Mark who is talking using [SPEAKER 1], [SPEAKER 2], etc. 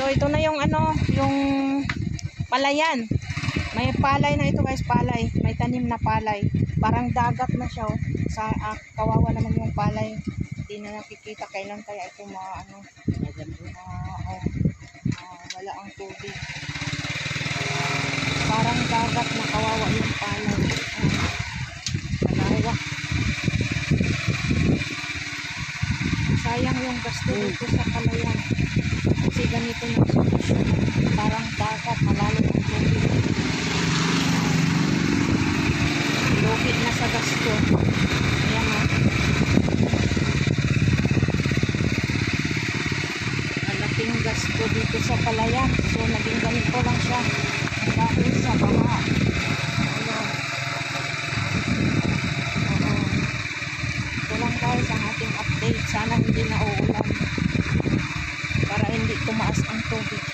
[SPEAKER 1] So ito na yung ano, yung palayan. May palay na ito guys, palay. May tanim na palay. Parang dagat na siya. Oh. Sa ah, kawawa naman yung palay. Hindi na nakikita kailan kaya ito ma ano, oh, ah, wala ang tubig. Parang dagat na kawawa yung palay. Sayang yung gasto dito sa palayan. Kasi ganito na siya. Parang dagat, malalim ang tubig. Lupit na sa gasto. Ayan o. Malaking gasto dito sa palayan. So, naging ganito lang siya. Dahil sa baha. Oo. Ito lang guys ating update. Sana hindi na uulan. Para hindi tumaas ang tubig.